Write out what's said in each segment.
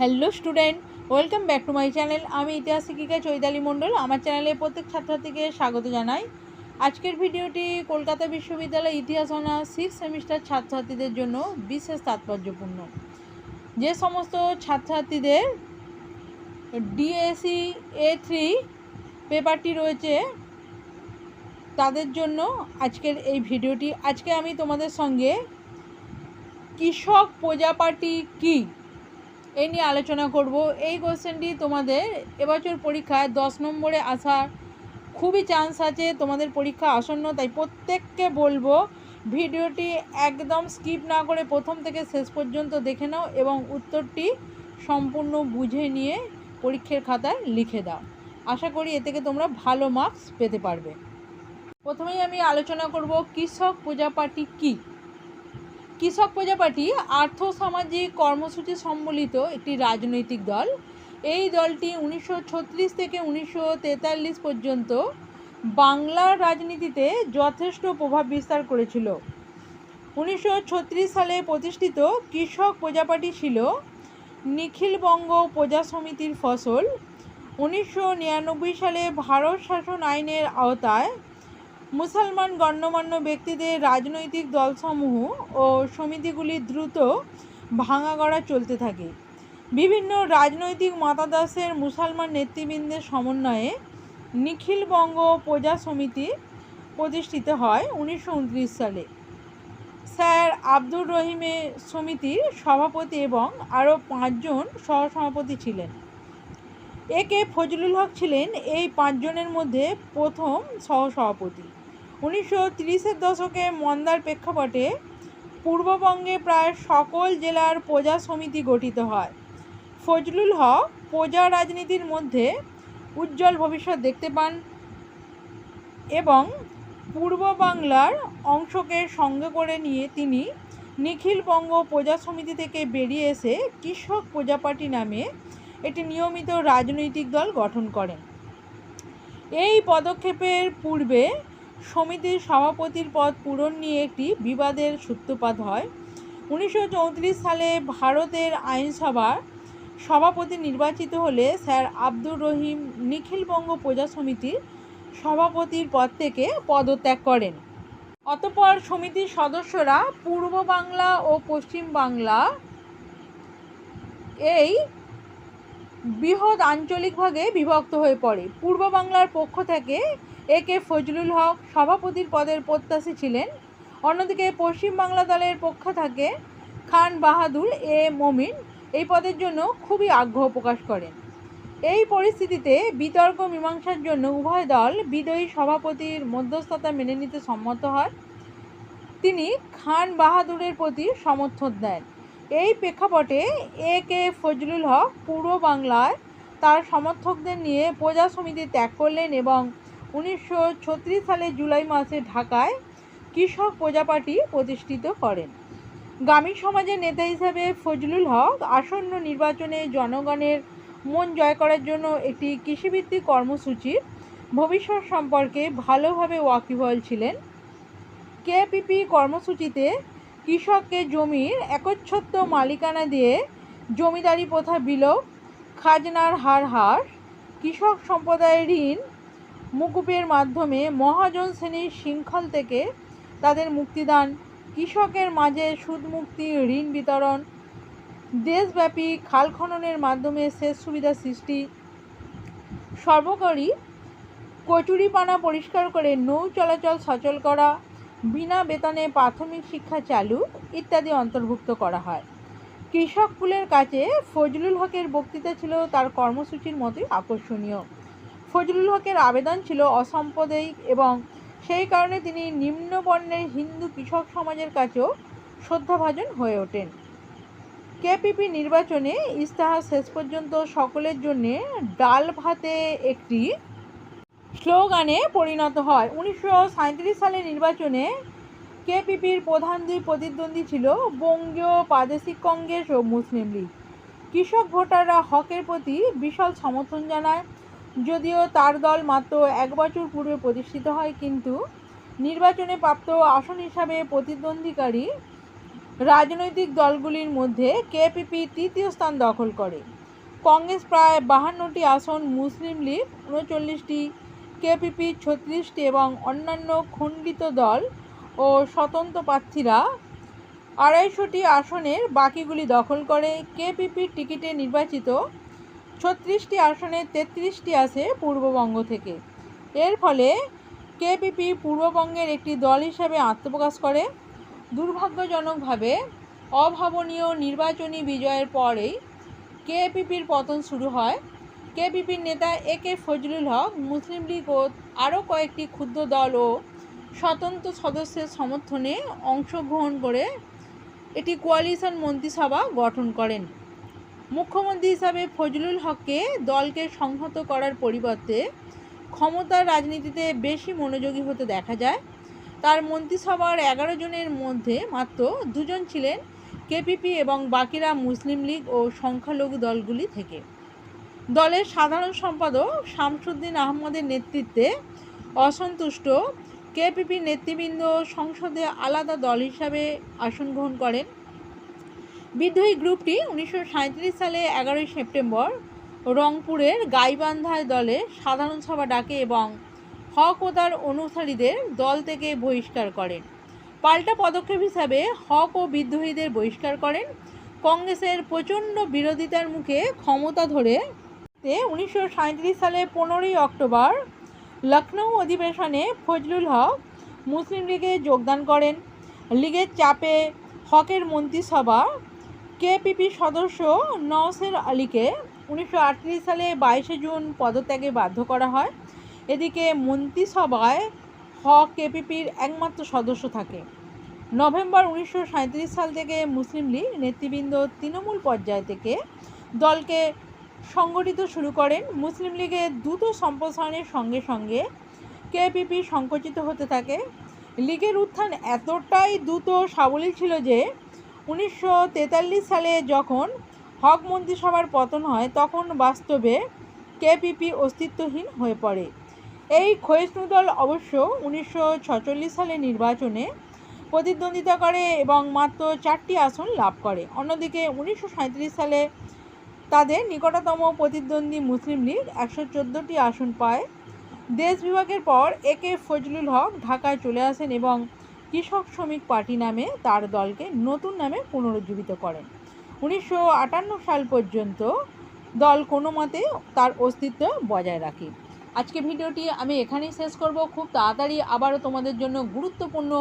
Hello student, welcome back to my channel. আমি ইতিহাস শিক্ষিকা চৈতালি মণ্ডল। আমার চ্যানেলে প্রত্যেক ছাত্রছাত্রীকে স্বাগত জানাই। আজকের ভিডিওটি কলকাতা বিশ্ববিদ্যালয় ইতিহাস অনার্স সিক্স সেমিস্টার ছাত্রছাত্রীদের জন্য বিশেষ তাৎপর্যপূর্ণ। যে সমস্ত ছাত্রছাত্রীদের ডিএসি এ থ্রি পেপারটি রয়েছে, তাদের জন্য আজকের এই ভিডিওটি। আজকে আমি তোমাদের সঙ্গে কৃষক প্রজাপাটি কী? এই নিয়ে আলোচনা করব। এই কোশ্চেনটি তোমাদের এবছর পরীক্ষায় দশ নম্বরে আসার খুবই চান্স আছে, তোমাদের পরীক্ষা আসন্ন, তাই প্রত্যেককে বলব ভিডিওটি একদম স্কিপ না করে প্রথম থেকে শেষ পর্যন্ত দেখে নাও এবং উত্তরটি সম্পূর্ণ বুঝে নিয়ে পরীক্ষার খাতায় লিখে দাও। আশা করি এ থেকে তোমরা ভালো মার্কস পেতে পারবে। প্রথমেই আমি আলোচনা করব, কৃষক প্রজাপাটি কী? কৃষক প্রজাপাটি আর্থ সামাজিক কর্মসূচি সম্বলিত একটি রাজনৈতিক দল। এই দলটি উনিশশো ছত্রিশ থেকে উনিশশো তেতাল্লিশ পর্যন্ত বাংলার রাজনীতিতে যথেষ্ট প্রভাব বিস্তার করেছিল। উনিশশো ছত্রিশ সালে প্রতিষ্ঠিত কৃষক প্রজাপাটি ছিল নিখিলবঙ্গ প্রজা সমিতির ফসল। উনিশশো নিরানব্বই সালে ভারত শাসন আইনের আওতায় মুসলমান গণ্যমান্য ব্যক্তিদের রাজনৈতিক দলসমূহ ও সমিতিগুলি দ্রুত ভাঙা গড়া চলতে থাকে। বিভিন্ন রাজনৈতিক মতাদর্শের মুসলমান নেতৃবৃন্দের সমন্বয়ে নিখিলবঙ্গ প্রজা সমিতি প্রতিষ্ঠিত হয় উনিশশো উনত্রিশ সালে। স্যার আব্দুর রহিমের সমিতির সভাপতি এবং আরও পাঁচজন সহসভাপতি ছিলেন। এ কে ফজলুল হক ছিলেন এই পাঁচজনের মধ্যে প্রথম সহসভাপতি। উনিশশো তিরিশের দশকে মন্দার প্রেক্ষাপটে পূর্ববঙ্গে প্রায় সকল জেলার প্রজা সমিতি গঠিত হয়। ফজলুল হক প্রজা রাজনীতির মধ্যে উজ্জ্বল ভবিষ্যৎ দেখতে পান এবং পূর্ব বাংলার অংশকে সঙ্গে করে নিয়ে তিনি নিখিলবঙ্গ প্রজা সমিতি থেকে বেরিয়ে এসে কৃষক প্রজা পার্টি নামে একটি নিয়মিত রাজনৈতিক দল গঠন করেন। এই পদক্ষেপের পূর্বে সমিতির সভাপতির পদ পূরণ নিয়ে একটি বিবাদের সূত্রপাত হয়। উনিশশো চৌত্রিশ সালে ভারতের আইনসভার সভাপতি নির্বাচিত হলে স্যার আব্দুর রহিম নিখিলবঙ্গ প্রজা সমিতির সভাপতির পদ থেকে পদত্যাগ করেন। অতপর সমিতির সদস্যরা পূর্ব বাংলা ও পশ্চিম বাংলা এই বৃহৎ আঞ্চলিক ভাগে বিভক্ত হয়ে পড়ে। পূর্ব বাংলার পক্ষ থেকে এ কে ফজলুল হক সভাপতির পদের প্রত্যাশী ছিলেন। অন্যদিকে পশ্চিমবাংলা দলের পক্ষ থেকে খান বাহাদুর এ মমিন। এই পদের জন্য খুবই আগ্রহ প্রকাশ করেন। এই পরিস্থিতিতে বিতর্ক মীমাংসার জন্য উভয় দল বিদয়ী সভাপতির মধ্যস্থতা মেনে নিতে সম্মত হয়। তিনি খান বাহাদুরের প্রতি সমর্থন দেন। এই প্রেক্ষাপটে এ কে ফজলুল হক পূর্ব বাংলায় তার সমর্থকদের নিয়ে প্রজা সমিতি ত্যাগ করলেন এবং উনিশশো সালে জুলাই মাসে ঢাকায় কৃষক প্রজা পার্টি প্রতিষ্ঠিত করেন। গ্রামীণ সমাজের নেতা হিসেবে ফজলুল হক আসন্ন নির্বাচনে জনগণের মন জয় করার জন্য একটি কৃষিভিত্তিক কর্মসূচির ভবিষ্যৎ সম্পর্কে ভালোভাবে ওয়াকিবল ছিলেন। কেপিপি কর্মসূচিতে কৃষককে জমির একচ্ছত্ব মালিকানা দিয়ে জমিদারি প্রথা বিলোপ, খাজনার হার হ্রাস, কৃষক সম্প্রদায়ের ঋণ মুকুপের মাধ্যমে মহাজন শ্রেণির শৃঙ্খল থেকে তাদের মুক্তিদান। কৃষকের মাঝে সুদমুক্তি ঋণ বিতরণ, দেশব্যাপী খাল খননের মাধ্যমে সেচ সুবিধা সৃষ্টি। সর্বোপরি কচুরিপানা পরিষ্কার করে নৌ চলাচল সচল করা, বিনা বেতনে প্রাথমিক শিক্ষা চালু ইত্যাদি অন্তর্ভুক্ত করা হয়। কৃষক কুলের কাছে ফজলুল হকের বক্তৃতা ছিল তার কর্মসূচির মতোই আকর্ষণীয়। ফজলুল হকের আবেদন ছিল অসাম্প্রদায়িক এবং সেই কারণে তিনি নিম্নবর্ণের হিন্দু কৃষক সমাজের কাছেও শ্রদ্ধাভাজন হয়ে ওঠেন। কেপিপি নির্বাচনে ইস্তাহার শেষ পর্যন্ত সকলের জন্য ডাল ভাতে একটি স্লোগানে পরিণত হয়। উনিশশো সাঁইত্রিশ সালের নির্বাচনে কেপিপির প্রধান দুই প্রতিদ্বন্দ্বী ছিল বঙ্গীয় প্রাদেশিক কংগ্রেস ও মুসলিম লীগ। কৃষক ভোটাররা হকের প্রতি বিশাল সমর্থন জানায়। যদিও তার দল মাত্র এক বছর পূর্বে প্রতিষ্ঠিত হয়, কিন্তু নির্বাচনে প্রাপ্ত আসন হিসাবে প্রতিদ্বন্দ্বীকারী রাজনৈতিক দলগুলির মধ্যে কেপিপি তৃতীয় স্থান দখল করে। কংগ্রেস প্রায় বাহান্নটি আসন, মুসলিম লীগ উনচল্লিশটি কেপিপি ছত্রিশটি এবং অন্যান্য খণ্ডিত দল ও স্বতন্ত্র প্রার্থীরা আড়াইশোটি আসনের বাকিগুলি দখল করে। কেপিপির টিকিটে নির্বাচিত ছত্রিশটি আসনে তেত্রিশটি আসে পূর্ববঙ্গ থেকে। এর ফলে কেপিপি পূর্ববঙ্গের একটি দল হিসাবে আত্মপ্রকাশ করে। দুর্ভাগ্যজনকভাবে অভাবনীয় নির্বাচনী বিজয়ের পরেই কেপিপির পতন শুরু হয়। কেপিপির নেতা এ কে ফজলুল হক, মুসলিম লীগ ও আরও কয়েকটি ক্ষুদ্র দল ও স্বতন্ত্র সদস্যের সমর্থনে অংশগ্রহণ করে এটি কোয়ালিশন মন্ত্রিসভা গঠন করেন। মুখ্যমন্ত্রী হিসাবে ফজলুল হককে দলকে সংহত করার পরিবর্তে ক্ষমতার রাজনীতিতে বেশি মনোযোগী হতে দেখা যায়। তার মন্ত্রিসভার এগারো জনের মধ্যে মাত্র দুজন ছিলেন কেপিপি এবং বাকিরা মুসলিম লীগ ও সংখ্যালঘু দলগুলি থেকে। দলের সাধারণ সম্পাদক শামসুদ্দিন আহমদের নেতৃত্বে অসন্তুষ্ট কেপিপি নেতৃবৃন্দ সংসদে আলাদা দল হিসাবে আসন গ্রহণ করেন। বিদ্রোহী গ্রুপটি উনিশশো সাঁইত্রিশ সালে এগারোই সেপ্টেম্বর রংপুরের গাইবান্ধায় দলে সাধারণ সভা ডাকে এবং হক ও তার অনুসারীদের দল থেকে বহিষ্কার করেন। পাল্টা পদক্ষেপ হিসাবে হক ও বিদ্রোহীদের বহিষ্কার করেন। কংগ্রেসের প্রচণ্ড বিরোধিতার মুখে ক্ষমতা ধরে উনিশশো সালে পনেরোই অক্টোবর লখনৌ অধিবেশনে ফজলুল হক মুসলিম লীগে যোগদান করেন। লীগের চাপে হকের মন্ত্রিসভা কেপিপি সদস্য নওসের আলীকে উনিশশো আটত্রিশ সালে বাইশে জুন পদত্যাগে বাধ্য করা হয়। এদিকে মন্ত্রিসভায় হক কেপিপির একমাত্র সদস্য থাকে। নভেম্বর উনিশশো সাঁইত্রিশ সাল থেকে মুসলিম লীগ নেতৃবৃন্দ তৃণমূল পর্যায় থেকে দলকে সংগঠিত শুরু করেন। মুসলিম লীগের দ্রুত সম্প্রসারণের সঙ্গে সঙ্গে কেপিপি সংকুচিত হতে থাকে। লীগের উত্থান এতটাই দ্রুত সাবলীল ছিল যে উনিশশো তেতাল্লিশ সালে যখন হক মন্ত্রিসভার পতন হয়, তখন বাস্তবে কেপিপি অস্তিত্বহীন হয়ে পড়ে। এই ক্ষয়িষ্ণু দল অবশ্য উনিশশো সালে নির্বাচনে প্রতিদ্বন্দ্বিতা করে এবং মাত্র চারটি আসন লাভ করে। অন্যদিকে উনিশশো সাঁইত্রিশ সালে তাদের নিকটতম প্রতিদ্বন্দ্বী মুসলিম লীগ একশো চোদ্দোটি আসন পায়। দেশ বিভাগের পর একে ফজলুল হক ঢাকায় চলে আসেন এবং কৃষক শ্রমিক পার্টি নামে তার দলকে নতুন নামে পুনরুজ্জীবিত করেন। উনিশশো আটান্ন সাল পর্যন্ত দল কোনো মতে তার অস্তিত্ব বজায় রাখে। আজকে ভিডিওটি আমি এখানেই শেষ করব। খুব তাড়াতাড়ি আবারও তোমাদের জন্য গুরুত্বপূর্ণ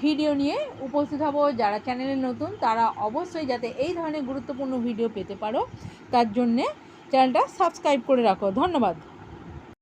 ভিডিও নিয়ে উপস্থিত হব। যারা চ্যানেলে নতুন, তারা অবশ্যই যাতে এই ধরনের গুরুত্বপূর্ণ ভিডিও পেতে পারো, তার জন্যে চ্যানেলটা সাবস্ক্রাইব করে রাখো। ধন্যবাদ।